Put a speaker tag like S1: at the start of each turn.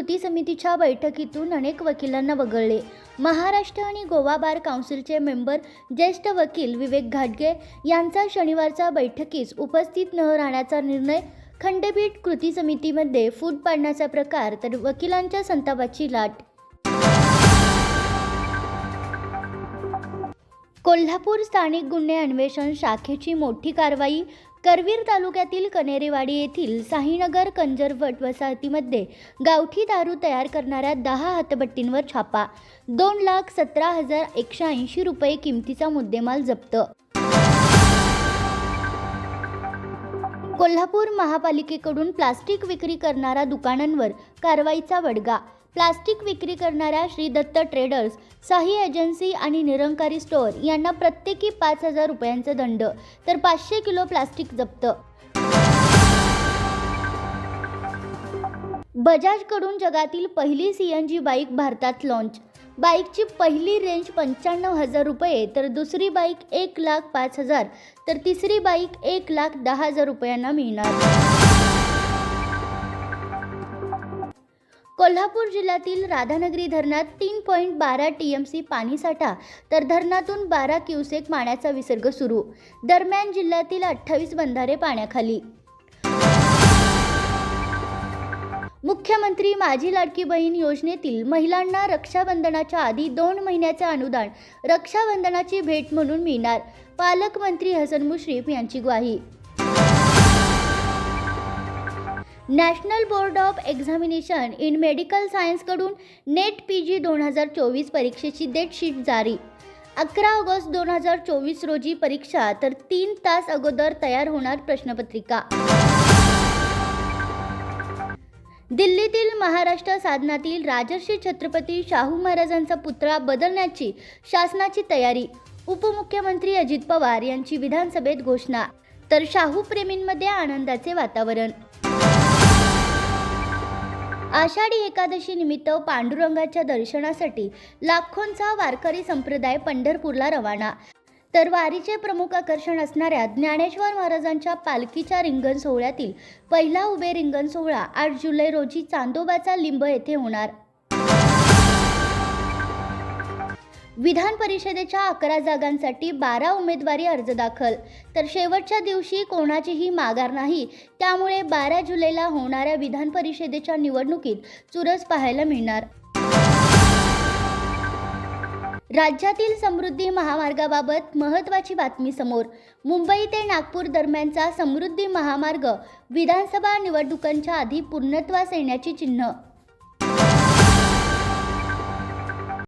S1: कृती समितीच्या बैठकीतून अनेक वकिलांना वगळले. महाराष्ट्र आणि गोवा बार काउन्सिलचे मेंबर ज्येष्ठ वकील विवेक घाटगे यांचा शनिवारच्या बैठकीस उपस्थित न राहण्याचा निर्णय खंडपीठ कृती समितीमध्ये फूट पाडण्याचा प्रकार तर वकिलांच्या संतापाची लाट कोल्हापूर स्थानिक गुन्हे अन्वेषण शाखेची मोठी कारवाई करवीर तालुक्यातील कनेरेवाडी येथील साईनगर कंजरवट वसाहतीमध्ये गावठी दारू तयार करणाऱ्या दहा हातभट्टींवर छापा. दोन लाख सतरा हजार एकशे ऐंशी रुपये किमतीचा मुद्देमाल जप्त. कोल्हापूर महापालिकेकडून प्लास्टिक विक्री करणाऱ्या दुकानांवर कारवाईचा वडगा. प्लास्टिक विक्री करणाऱ्या श्री दत्त ट्रेडर्स साही एजन्सी आणि निरंकारी स्टोअर यांना प्रत्येकी पाच हजार रुपयांचा दंड तर पाचशे किलो प्लास्टिक जप्त. बजाजकडून जगातील पहिली सी एन जी बाईक भारतात लॉन्च बाईकची पहिली रेंज पंच्याण्णव हजार रुपये तर दुसरी बाईक एक लाख पाच हजार तर तिसरी बाईक एक लाख दहा हजार रुपयांना मिळणार. कोल्हापूर जिल्ह्यातील राधानगरी धरणात तीन पॉईंट बारा टी एम सी पाणीसाठा तर धरणातून बारा क्युसेक पाण्याचा विसर्ग सुरू. दरम्यान जिल्ह्यातील अठ्ठावीस बंधारे पाण्याखाली. मुख्यमंत्री माझी लाडकी बहीण योजनेतील महिलांना रक्षाबंधनाच्या आधी दोन महिन्याचे अनुदान रक्षाबंधनाची भेट म्हणून मिळणार पालकमंत्री हसन मुश्रीफ यांची ग्वाही. National board of examination in medical सायन्सकडून NEET P G दोन हजार चोवीस परीक्षेची डेटशीट जारी. अकरा ऑगस्ट दोन हजार चोवीस रोजी परीक्षा तर तीन तास अगोदर तयार होणार प्रश्नपत्रिका. दिल्लीतील महाराष्ट्र साधनातील राजर्षी छत्रपती शाहू महाराजांचा पुतळा बदलण्याची शासनाची तयारी उपमुख्यमंत्री अजित पवार यांची विधानसभेत घोषणा तर शाहू प्रेमींमध्ये आनंदाचे वातावरण. आषाढी एकादशी निमित्त पांडुरंगाच्या दर्शनासाठी लाखोंचा वारकरी संप्रदाय पंढरपूरला रवाना. तर वारीचे प्रमुख आकर्षण असणाऱ्या ज्ञानेश्वर महाराजांच्या पालखीच्या रिंगण सोहळ्यातील पहिला उभे रिंगण सोहळा आठ जुलै रोजी चांदोबाचा लिंब येथे होणार. विधान परिषदेच्या अकरा जागांसाठी बारा उमेदवारी अर्ज दाखल. तर शेवटच्या दिवशी कोणाचीही माघार नाही. त्यामुळे बारा जुलैला होणाऱ्या विधान परिषदेच्या निवडणुकीत चुरस पाहायला मिळणार. राज्यातील समृद्धी महामार्गाबाबत महत्त्वाची बातमी समोर. मुंबई ते नागपूर दरम्यानचा समृद्धी महामार्ग विधानसभा निवडणुकांच्या आधी पूर्णत्वास येण्याची चिन्ह